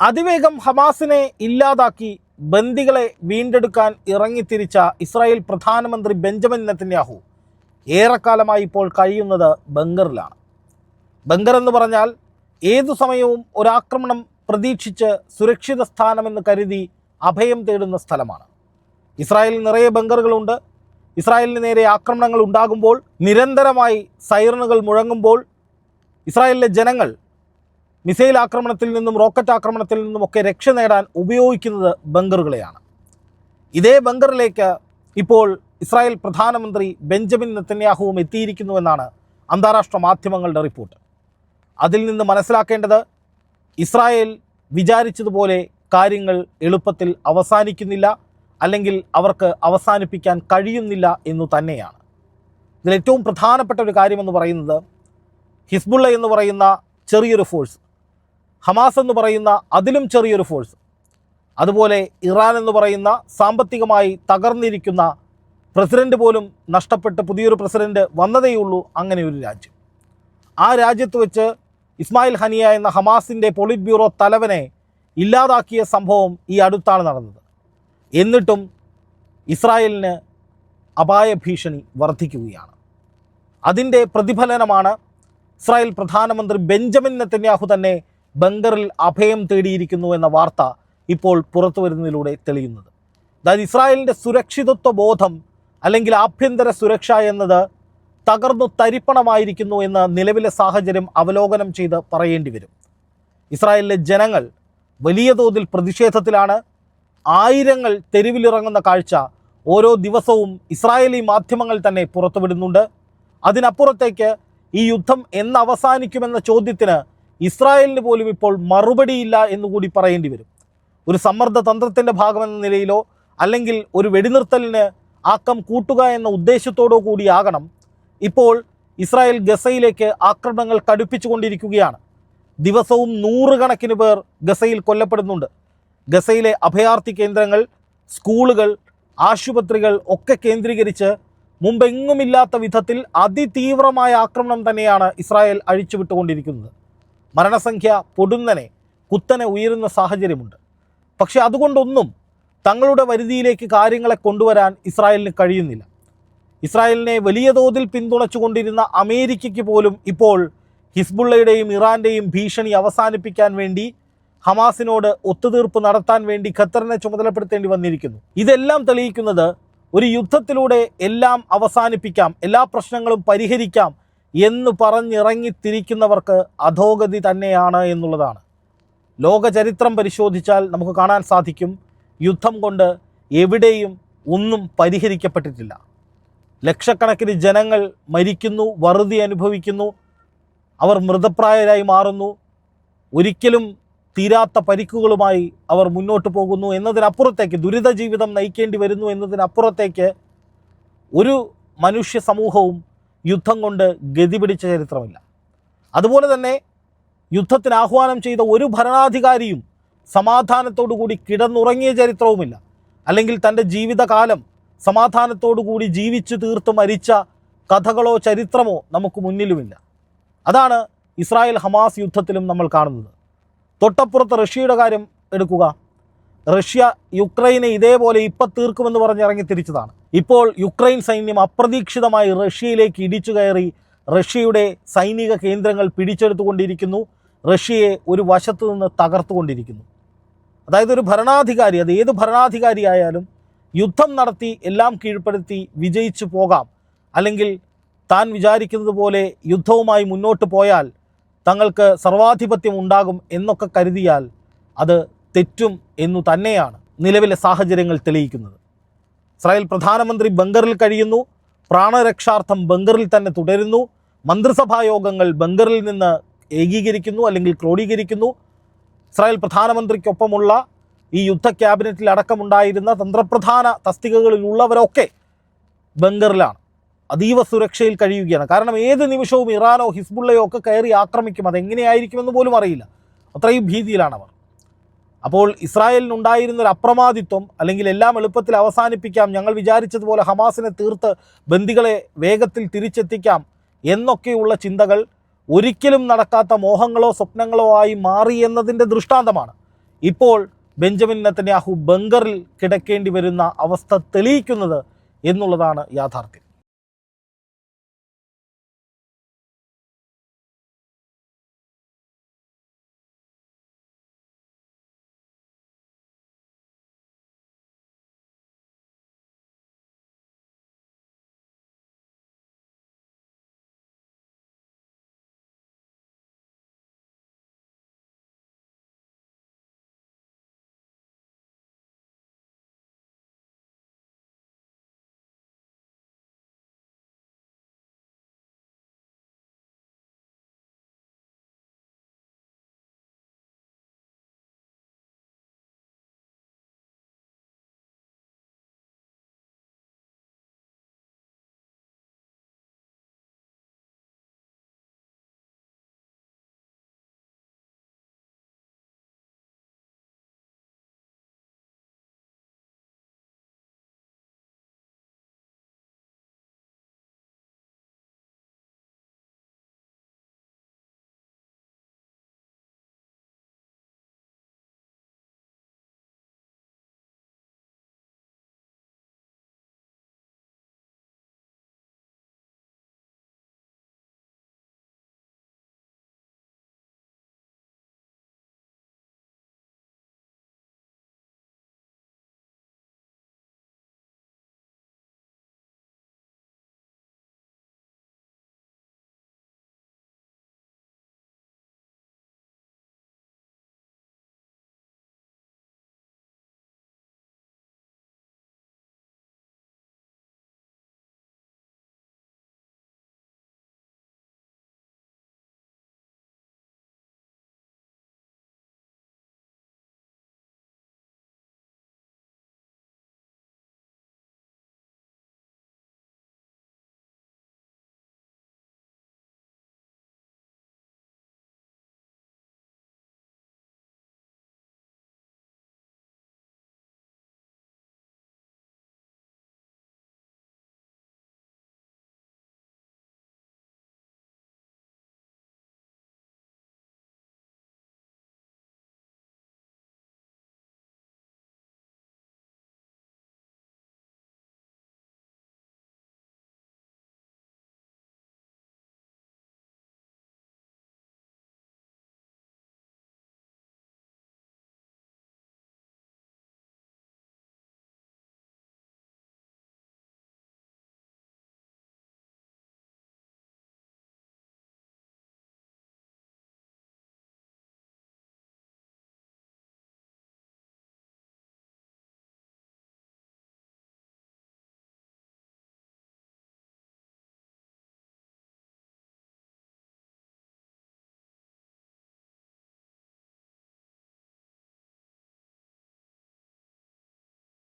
അതിവേഗം ഹമാസിനെ ഇല്ലാതാക്കി ബന്ദികളെ വീണ്ടെടുക്കാൻ ഇറങ്ങിത്തിരിച്ച ഇസ്രായേൽ പ്രധാനമന്ത്രി ബെഞ്ചമിൻ നെത്തന്യാഹു ഏറെക്കാലമായി ഇപ്പോൾ കഴിയുന്നത് ബംഗറിലാണ്. ബംഗർ എന്ന് പറഞ്ഞാൽ ഏതു സമയവും ഒരാക്രമണം പ്രതീക്ഷിച്ച് സുരക്ഷിത സ്ഥാനമെന്ന് കരുതി അഭയം തേടുന്ന സ്ഥലമാണ്. ഇസ്രായേലിൽ നിറയെ ബംഗറുകളുണ്ട്. ഇസ്രായേലിന് നേരെ ആക്രമണങ്ങൾ ഉണ്ടാകുമ്പോൾ നിരന്തരമായി സൈറണുകൾ മുഴങ്ങുമ്പോൾ ഇസ്രായേലിലെ ജനങ്ങൾ മിസൈൽ ആക്രമണത്തിൽ നിന്നും റോക്കറ്റ് ആക്രമണത്തിൽ നിന്നും ഒക്കെ രക്ഷ നേടാൻ ഉപയോഗിക്കുന്നത് ബങ്കറുകളെയാണ് ഇതേ ബങ്കറിലേക്ക് ഇപ്പോൾ ഇസ്രായേൽ പ്രധാനമന്ത്രി ബെഞ്ചമിൻ നെത്തന്യാഹുവും എത്തിയിരിക്കുന്നുവെന്നാണ് അന്താരാഷ്ട്ര മാധ്യമങ്ങളുടെ റിപ്പോർട്ട്. അതിൽ നിന്ന് മനസ്സിലാക്കേണ്ടത് ഇസ്രായേൽ വിചാരിച്ചതുപോലെ കാര്യങ്ങൾ എളുപ്പത്തിൽ അവസാനിക്കുന്നില്ല അല്ലെങ്കിൽ അവർക്ക് അവസാനിപ്പിക്കാൻ കഴിയുന്നില്ല എന്നു തന്നെയാണ്. ഇതിൽ ഏറ്റവും പ്രധാനപ്പെട്ട ഒരു കാര്യമെന്ന് പറയുന്നത് ഹിസ്ബുള്ള എന്ന് പറയുന്ന ചെറിയൊരു ഫോഴ്സ് ഹമാസ് എന്ന് പറയുന്ന അതിലും ചെറിയൊരു ഫോഴ്സ് അതുപോലെ ഇറാൻ എന്ന് പറയുന്ന സാമ്പത്തികമായി തകർന്നിരിക്കുന്ന പ്രസിഡന്റ് പോലും നഷ്ടപ്പെട്ട് പുതിയൊരു പ്രസിഡന്റ് വന്നതേയുള്ളൂ അങ്ങനെ ഒരു രാജ്യം. ആ രാജ്യത്ത് വെച്ച് ഇസ്മായിൽ ഹനിയ എന്ന ഹമാസിന്റെ പോളിറ്റ് ബ്യൂറോ തലവനെ ഇല്ലാതാക്കിയ സംഭവം ഈ അടുത്താണ് നടന്നത്. എന്നിട്ടും ഇസ്രായേലിന് അപായ ഭീഷണി വർദ്ധിക്കുകയാണ് അതിന്റെ പ്രതിഫലനമാണ് ഇസ്രായേൽ പ്രധാനമന്ത്രി ബെഞ്ചമിൻ നെത്തന്യാഹു തന്നെ ബങ്കറിൽ അഭയം തേടിയിരിക്കുന്നു എന്ന വാർത്ത ഇപ്പോൾ പുറത്തു വരുന്നതിലൂടെ തെളിയുന്നത്. അതായത് ഇസ്രായേലിന്റെ സുരക്ഷിതത്വ ബോധം അല്ലെങ്കിൽ ആഭ്യന്തര സുരക്ഷ എന്നത് തകർന്നു തരിപ്പണമായിരിക്കുന്നു എന്ന നിലവിലെ സാഹചര്യം അവലോകനം ചെയ്ത് പറയേണ്ടി വരും. ഇസ്രായേലിലെ ജനങ്ങൾ വലിയ തോതിൽ പ്രതിഷേധത്തിലാണ്. ആയിരങ്ങൾ തെരുവിലിറങ്ങുന്ന കാഴ്ച ഓരോ ദിവസവും ഇസ്രായേലി മാധ്യമങ്ങൾ തന്നെ പുറത്തുവിടുന്നുണ്ട്. അതിനപ്പുറത്തേക്ക് ഈ യുദ്ധം എന്നവസാനിക്കുമെന്ന ചോദ്യത്തിന് ഇസ്രായേലിന് പോലും ഇപ്പോൾ മറുപടിയില്ല എന്നുകൂടി പറയേണ്ടി വരും. ഒരു സമ്മർദ്ദ തന്ത്രത്തിന്റെ ഭാഗമെന്ന നിലയിലോ അല്ലെങ്കിൽ ഒരു വെടിനിർത്തലിന് ആക്കം കൂട്ടുക എന്ന ഉദ്ദേശത്തോടോ കൂടിയാകണം. ഇപ്പോൾ ഇസ്രായേൽ ഗസയിലേക്ക് ആക്രമണങ്ങൾ കടുപ്പിച്ചുകൊണ്ടിരിക്കുകയാണ് ദിവസവും നൂറുകണക്കിന് പേർ ഗസയിൽ കൊല്ലപ്പെടുന്നുണ്ട്. ഗസയിലെ അഭയാർത്ഥി കേന്ദ്രങ്ങൾ സ്കൂളുകൾ ആശുപത്രികൾ ഒക്കെ കേന്ദ്രീകരിച്ച് മുമ്പെങ്ങുമില്ലാത്ത വിധത്തിൽ അതിതീവ്രമായ ആക്രമണം തന്നെയാണ് ഇസ്രായേൽ അഴിച്ചുവിട്ടുകൊണ്ടിരിക്കുന്നത്. മരണസംഖ്യ പൊടുന്നനെ കുത്തനെ ഉയരുന്ന സാഹചര്യമുണ്ട്. പക്ഷേ അതുകൊണ്ടൊന്നും തങ്ങളുടെ വരുതിയിലേക്ക് കാര്യങ്ങളെ കൊണ്ടുവരാൻ ഇസ്രായേലിന് കഴിയുന്നില്ല. ഇസ്രായേലിനെ വലിയ തോതിൽ പിന്തുണച്ചുകൊണ്ടിരുന്ന അമേരിക്കയ്ക്ക് പോലും ഇപ്പോൾ ഹിസ്ബുള്ളയുടെയും ഇറാന്റെയും ഭീഷണി അവസാനിപ്പിക്കാൻ വേണ്ടി ഹമാസിനോട് ഒത്തുതീർപ്പ് നടത്താൻ വേണ്ടി ഖത്തറിനെ ചുമതലപ്പെടുത്തേണ്ടി വന്നിരിക്കുന്നു. ഇതെല്ലാം തെളിയിക്കുന്നത് ഒരു യുദ്ധത്തിലൂടെ എല്ലാം അവസാനിപ്പിക്കാം എല്ലാ പ്രശ്നങ്ങളും പരിഹരിക്കാം എന്ന് പറഞ്ഞിറങ്ങിത്തിരിക്കുന്നവർക്ക് അധോഗതി തന്നെയാണ് എന്നുള്ളതാണ്. ലോക ചരിത്രം പരിശോധിച്ചാൽ നമുക്ക് കാണാൻ സാധിക്കും യുദ്ധം കൊണ്ട് എവിടെയും ഒന്നും പരിഹരിക്കപ്പെട്ടിട്ടില്ല. ലക്ഷക്കണക്കിന് ജനങ്ങൾ മരിക്കുന്നു വറുതി അനുഭവിക്കുന്നു അവർ മൃതപ്രായരായി മാറുന്നു ഒരിക്കലും തീരാത്ത പരിക്കുകളുമായി അവർ മുന്നോട്ട് പോകുന്നു എന്നതിനപ്പുറത്തേക്ക് ദുരിത ജീവിതം നയിക്കേണ്ടി വരുന്നു എന്നതിനപ്പുറത്തേക്ക് ഒരു മനുഷ്യ സമൂഹവും യുദ്ധം കൊണ്ട് ഗതി പിടിച്ച ചരിത്രമില്ല. അതുപോലെ തന്നെ യുദ്ധത്തിന് ആഹ്വാനം ചെയ്ത ഒരു ഭരണാധികാരിയും സമാധാനത്തോടു കൂടി കിടന്നുറങ്ങിയ ചരിത്രവുമില്ല. അല്ലെങ്കിൽ തന്റെ ജീവിതകാലം സമാധാനത്തോടു കൂടി ജീവിച്ചു തീർത്ത് മരിച്ച കഥകളോ ചരിത്രമോ നമുക്ക് മുന്നിലുമില്ല. അതാണ് ഇസ്രായേൽ ഹമാസ് യുദ്ധത്തിലും നമ്മൾ കാണുന്നത്. തൊട്ടപ്പുറത്ത് റഷ്യയുടെ കാര്യം എടുക്കുക. റഷ്യ യുക്രൈനെ ഇതേപോലെ ഇപ്പം തീർക്കുമെന്ന് പറഞ്ഞ് ഇറങ്ങി തിരിച്ചതാണ്. ഇപ്പോൾ യുക്രൈൻ സൈന്യം അപ്രതീക്ഷിതമായി റഷ്യയിലേക്ക് ഇടിച്ചു കയറി റഷ്യയുടെ സൈനിക കേന്ദ്രങ്ങൾ പിടിച്ചെടുത്തുകൊണ്ടിരിക്കുന്നു. റഷ്യയെ ഒരു വശത്തു നിന്ന് തകർത്തുകൊണ്ടിരിക്കുന്നു. അതായത് ഒരു ഭരണാധികാരി അത് ഏത് ഭരണാധികാരിയായാലും യുദ്ധം നടത്തി എല്ലാം കീഴ്പ്പെടുത്തി വിജയിച്ചു പോകാം. അല്ലെങ്കിൽ താൻ വിചാരിക്കുന്നത് പോലെ യുദ്ധവുമായി മുന്നോട്ട് പോയാൽ തങ്ങൾക്ക് സർവാധിപത്യം ഉണ്ടാകും എന്നൊക്കെ കരുതിയാൽ അത് തെറ്റും എന്നു തന്നെയാണ് നിലവിലെ സാഹചര്യങ്ങൾ തെളിയിക്കുന്നത്. ഇസ്രായേൽ പ്രധാനമന്ത്രി ബങ്കറിൽ കഴിയുന്നു. പ്രാണരക്ഷാർത്ഥം ബങ്കറിൽ തന്നെ തുടരുന്നു. മന്ത്രിസഭാ യോഗങ്ങൾ ബങ്കറിൽ നിന്ന് ഏകീകരിക്കുന്നു അല്ലെങ്കിൽ ക്രോഡീകരിക്കുന്നു. ഇസ്രായേൽ പ്രധാനമന്ത്രിക്കൊപ്പമുള്ള ഈ യുദ്ധ ക്യാബിനറ്റിൽ അടക്കമുണ്ടായിരുന്ന തന്ത്രപ്രധാന തസ്തികകളിലുള്ളവരൊക്കെ ബംഗറിലാണ്. അതീവ സുരക്ഷയിൽ കഴിയുകയാണ്. കാരണം ഏത് നിമിഷവും ഇറാനോ ഹിസ്ബുള്ളയോ ഒക്കെ കയറി ആക്രമിക്കും. അതെങ്ങനെയായിരിക്കുമെന്ന് പോലും അറിയില്ല. അത്രയും ഭീതിയിലാണ് അവർ. അപ്പോൾ ഇസ്രായേലിനുണ്ടായിരുന്ന ഒരു അപ്രമാദിത്വം അല്ലെങ്കിൽ എല്ലാം എളുപ്പത്തിൽ അവസാനിപ്പിക്കാം ഞങ്ങൾ വിചാരിച്ചതുപോലെ ഹമാസിനെ തീർത്ത് ബന്ദികളെ വേഗത്തിൽ തിരിച്ചെത്തിക്കാം എന്നൊക്കെയുള്ള ചിന്തകൾ ഒരിക്കലും നടക്കാത്ത മോഹങ്ങളോ സ്വപ്നങ്ങളോ ആയി മാറി എന്നതിന്റെ ദൃഷ്ടാന്തമാണ്. ഇപ്പോൾ ബെഞ്ചമിൻ നെത്തന്യാഹു ബങ്കറിൽ കിടക്കേണ്ടി വരുന്ന അവസ്ഥ തെളിയിക്കുന്നത് എന്നുള്ളതാണ് യാഥാർത്ഥ്യം.